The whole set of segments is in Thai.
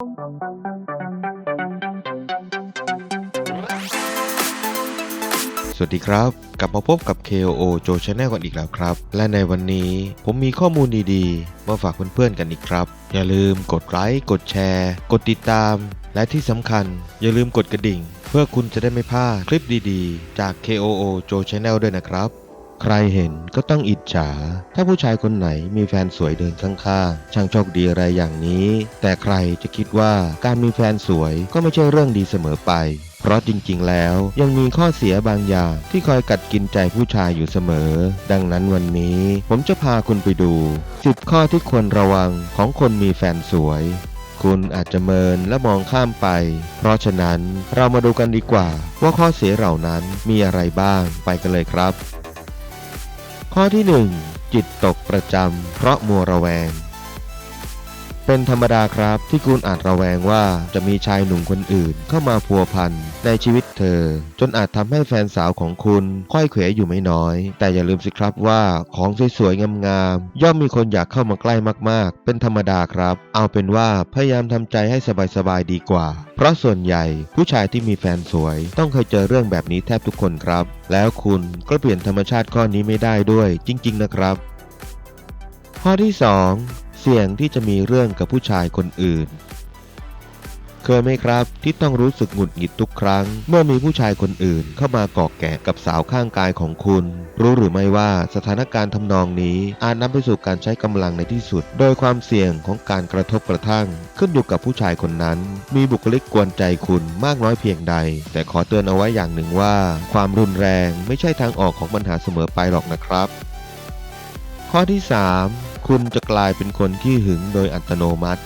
สวัสดีครับ กลับมาพบกับ KOO Joe Channel กันอีกแล้วครับ และในวันนี้ผมมีข้อมูลดีๆ มาฝากเพื่อนๆกันอีกครับ อย่าลืมกดไลค์กดแชร์ กดติดตาม และที่สำคัญ อย่าลืมกดกระดิ่ง เพื่อคุณจะได้ไม่พลาดคลิปดีๆ จาก KOO Joe Channel ด้วยนะครับ ใครเห็นก็ต้องอิจฉา ถ้าผู้ชายคนไหนมีแฟนสวยเดินข้างๆ ช่างโชคดีอะไรอย่างนี้ แต่ใครจะคิดว่าการมีแฟนสวยก็ไม่ใช่เรื่องดีเสมอไป เพราะจริงๆ แล้วยังมีข้อเสียบางอย่างที่คอยกัดกินใจผู้ชายอยู่เสมอ ดังนั้นวันนี้ผมจะพาคุณไปดู 10 ข้อที่ควรระวังของคนมีแฟนสวยคุณอาจจะเมินและมองข้ามไป เพราะฉะนั้นเรามาดูกันดีกว่า ว่าข้อเสียเหล่านั้นมีอะไรบ้างไปกันเลยครับ ข้อที่ 1 จิตตกประจำเพราะมัวระแวง เป็นธรรมดาครับที่คุณอาจระแวงว่าจะมีชายหนุ่มคนอื่น เข้ามาพัวพันในชีวิตเธอ จนอาจทำให้แฟนสาวของคุณค่อยเขวอยู่ไม่น้อย แต่อย่าลืมสิครับว่าของสวยๆงามๆย่อมมีคนอยากเข้ามาใกล้มากๆ เป็นธรรมดาครับ เอาเป็นว่าพยายามทำใจให้สบายๆดีกว่า เพราะส่วนใหญ่ผู้ชายที่มีแฟนสวย ต้องเคยเจอเรื่องแบบนี้แทบทุกคนครับ แล้วคุณก็เปลี่ยนธรรมชาติข้อนี้ไม่ได้ด้วย จริง ๆ นะครับ ข้อที่ 2 เสี่ยงที่จะมีเรื่องกับผู้ชายคนอื่น เคยไหมครับที่ต้องรู้สึกหงุดหงิดทุกครั้ง เมื่อมีผู้ชายคนอื่นเข้ามาเกาะแกะกับสาวข้างกายของคุณ รู้หรือไม่ว่าสถานการณ์ทำนองนี้อาจนำไปสู่การใช้กำลังในที่สุด โดยความเสี่ยงของการกระทบกระทั่ง ขึ้นอยู่กับผู้ชายคนนั้น มีบุคลิกกวนใจคุณมากน้อยเพียงใด แต่ขอเตือนเอาไว้อย่างหนึ่งว่า ความรุนแรงไม่ใช่ทางออกของปัญหาเสมอไปหรอกนะครับ ข้อที่ 3 คุณจะกลายเป็นคนที่หึงโดยอัตโนมัติ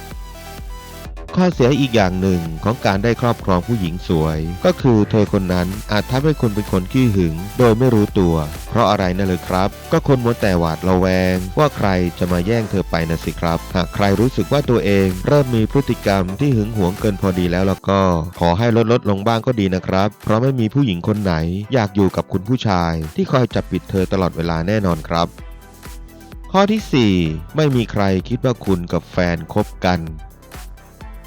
ข้อเสียอีกอย่างหนึ่งของการได้ครอบครองผู้หญิงสวย ก็คือเธอคนนั้นอาจทำให้คุณเป็นคนขี้หึง โดยไม่รู้ตัว เพราะอะไรนั่นเลยครับ ก็คนมัวแต่หวาดระแวง ว่าใครจะมาแย่งเธอไปนะสิครับ หากใครรู้สึกว่าตัวเองเริ่มมีพฤติกรรมที่หึงหวงเกินพอดีแล้วแล้วก็ ขอให้ลดลดลงบ้างก็ดีนะครับ เพราะไม่มีผู้หญิงคนไหน อยากอยู่กับคุณผู้ชาย ที่คอยจับปิดเธอตลอดเวลาแน่นอนครับ ข้อที่ 4 ไม่มีใครคิดว่าคุณกับแฟนคบกัน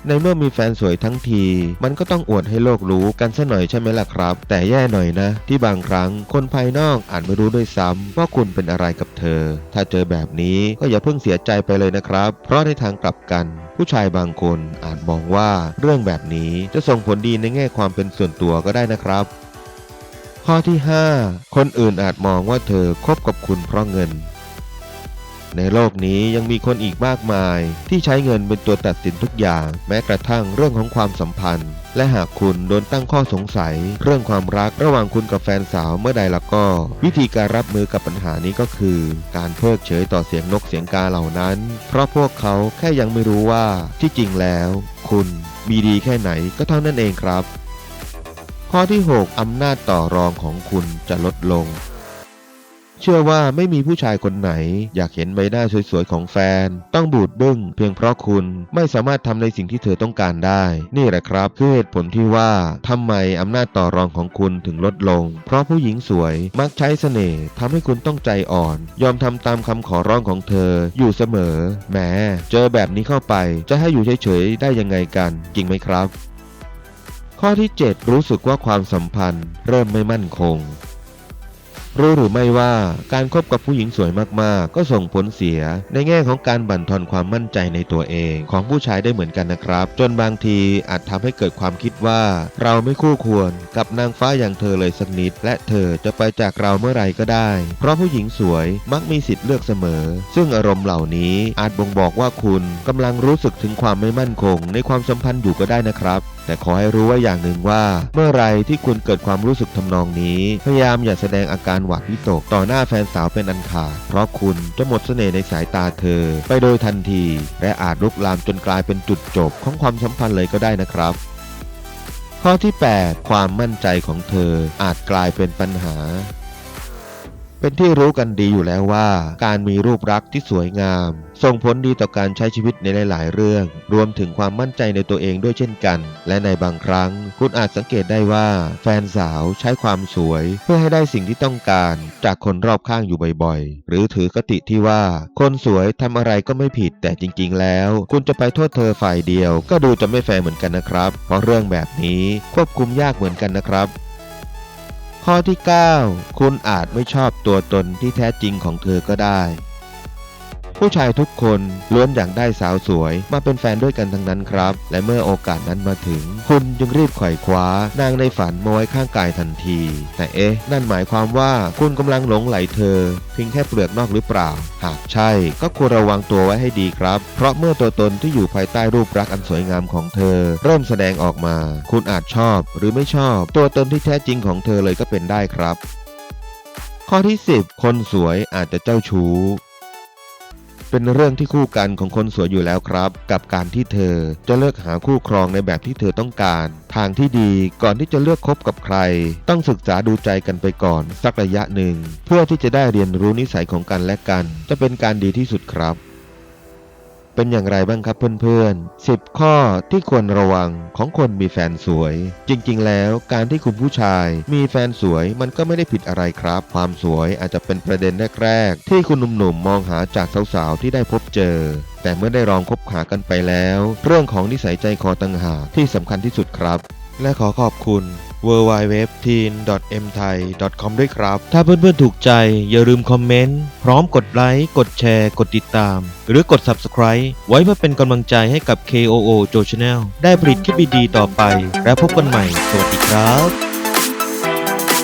ในเมื่อมีแฟนสวยทั้งที มันก็ต้องอวดให้โลกรู้กันซะหน่อยใช่ไหมล่ะครับ แต่แย่หน่อยนะ ที่บางครั้งคนภายนอกอาจไม่รู้ด้วยซ้ำว่าคุณเป็นอะไรกับเธอ ถ้าเจอแบบนี้ก็อย่าเพิ่งเสียใจไปเลยนะครับ เพราะในทางกลับกันผู้ชายบางคนอาจมองว่าเรื่องแบบนี้จะส่งผลดีในแง่ความเป็นส่วนตัวก็ได้นะครับ ข้อที่ 5 คนอื่นอาจมองว่าเธอคบกับคุณเพราะเงิน ในโลกนี้ยังมีคนอีกมากมาย ที่ใช้เงินเป็นตัวตัดสินทุกอย่าง แม้กระทั่งเรื่องของความสัมพันธ์ และหากคุณโดนตั้งข้อสงสัย เรื่องความรักระหว่างคุณกับแฟนสาวเมื่อใดล้วก็ วิธีการรับมือกับปัญหานี้ก็คือ การเพิกเฉยต่อเสียงนกเสียงกาเหล่านั้น เพราะพวกเขาแค่ยังไม่รู้ว่าที่จริงแล้ว คุณมีดีแค่ไหนก็เท่านั้นเองครับ ข้อที่ 6 อำนาจต่อรองของคุณจะลดลง ชื่อว่าไม่มีผู้ชายคนไหน อยากเห็นใบหน้าสวยๆของแฟน ต้องบูดบึ้ง เพียงเพราะคุณไม่สามารถทำในสิ่งที่เธอต้องการได้ นี่แหละครับคือเหตุผลที่ว่าทำไมอำนาจต่อรองของคุณถึงลดลง เพราะผู้หญิงสวยมักใช้เสน่ห์ทำให้คุณต้องใจอ่อน ยอมทำตามคำขอร้องของเธออยู่เสมอแหมเจอแบบนี้เข้าไปจะให้อยู่เฉยๆได้ยังไงกัน จริงไหมครับ ข้อที่ 7 รู้สึกว่าความสัมพันธ์ เริ่มไม่มั่นคง รู้หรือไม่ว่าการคบกับผู้หญิงสวยมากๆ ก็ส่งผลเสียในแง่ของการบั่นทอนความมั่นใจในตัวเองของผู้ชายได้เหมือนกันนะครับ จนบางทีอาจทำให้เกิดความคิดว่า เราไม่คู่ควรกับนางฟ้าอย่างเธอเลยสักนิด และเธอจะไปจากเราเมื่อไหร่ก็ได้ เพราะผู้หญิงสวยมักมีสิทธิ์เลือกเสมอ ซึ่งอารมณ์เหล่านี้อาจบ่งบอกว่าคุณกำลังรู้สึกถึงความไม่มั่นคง ในความสัมพันธ์อยู่ก็ได้นะครับ แต่ขอให้รู้ไว่าอย่างหนึ่งว่า เมื่อไรที่คุณเกิดความรู้สึกทำนองนี้ พยายามอย่าแสดงอาการหวาดวิตกต่อหน้าแฟนสาวเป็นอันขาด เพราะคุณจะหมดเสน่ห์ในสายตาเธอ ไปโดยทันที และอาจลุกลามจนกลายเป็นจุดจบของความสัมพันธ์เลยก็ได้นะครับ ข้อที่ 8 ความมั่นใจของเธออาจกลายเป็นปัญหา เป็นที่รู้กันดีอยู่แล้วว่า การมีรูปลักษ์ที่สวยงาม ส่งผลดีต่อการใช้ชีวิตในหลาย ๆ เรื่อง รวมถึงความมั่นใจในตัวเองด้วยเช่นกัน และในบางครั้ง คุณอาจสังเกตได้ว่า แฟนสาวใช้ความสวย เพื่อให้ได้สิ่งที่ต้องการ จากคนรอบข้างอยู่บ่อย ๆ หรือถือกติที่ว่า คนสวยทำอะไรก็ไม่ผิดแต่จริง ๆ แล้ว คุณจะไปโทษเธอฝ่ายเดียว ก็ดูจะไม่แฟร์เหมือนกันนะครับ เพราะเรื่องแบบนี้ควบคุมยากเหมือนกันนะครับ ข้อที่ 9 คุณอาจไม่ชอบตัวตนที่แท้จริงของเธอก็ได้ ผู้ชายทุกคนล้วนอยากได้สาวสวย มาเป็นแฟนด้วยกันทั้งนั้นครับ และเมื่อโอกาสนั้นมาถึง คุณจึงรีบไขว่คว้านางในฝันมาไว้ข้างกายทันที แต่เอ๊ะ นั่นหมายความว่าคุณกำลังหลงไหลเธอ เพียงแค่เปลือกนอกหรือเปล่า หากใช่ ก็ควรระวังตัวไว้ให้ดีครับ เพราะเมื่อตัวตนที่อยู่ภายใต้รูปลักษณ์อันสวยงามของเธอ เริ่มแสดงออกมา คุณอาจชอบ หรือไม่ชอบ ตัวตนที่แท้จริงของเธอเลยก็เป็นได้ครับข้อที่ 10 คนสวยอาจจะเจ้าชู้ เป็นเรื่องที่คู่กันของคนสวยอยู่แล้วครับ กับการที่เธอจะเลือกหาคู่ครองในแบบที่เธอต้องการ ทางที่ดีก่อนที่จะเลือกคบกับใคร ต้องศึกษาดูใจกันไปก่อน สักระยะหนึ่ง เพื่อที่จะได้เรียนรู้นิสัยของกันและกัน จะเป็นการดีที่สุดครับ เป็นอย่างไรบ้างครับเพื่อนๆ 10 ข้อที่ควรระวังของคนมีแฟนสวย จริงๆ แล้วการที่คุณผู้ชายมีแฟนสวยมันก็ไม่ได้ผิดอะไรครับ ความสวยอาจจะเป็นประเด็นแรกๆ ที่คุณหนุ่มๆมองหาจากสาวๆ ที่ได้พบเจอแต่เมื่อได้ลองคบหากันไปแล้ว เรื่องของนิสัยใจคอต่างหากที่สำคัญที่สุดครับ และขอขอบคุณ w w w t e e n m t h a i c o m ด้วยครับ ถ้าเพื่อนๆถูกใจอย่าลืมคอมเมนต์ พร้อมกดไลค์ กดแชร์ กดติดตาม หรือกด Subscribe ไว้เพื่อเป็นกำลังใจให้กับ KOO Joe Channel ได้ผลิตคลิปดีๆต่อไป และพบกันใหม่ สวัสดีครับ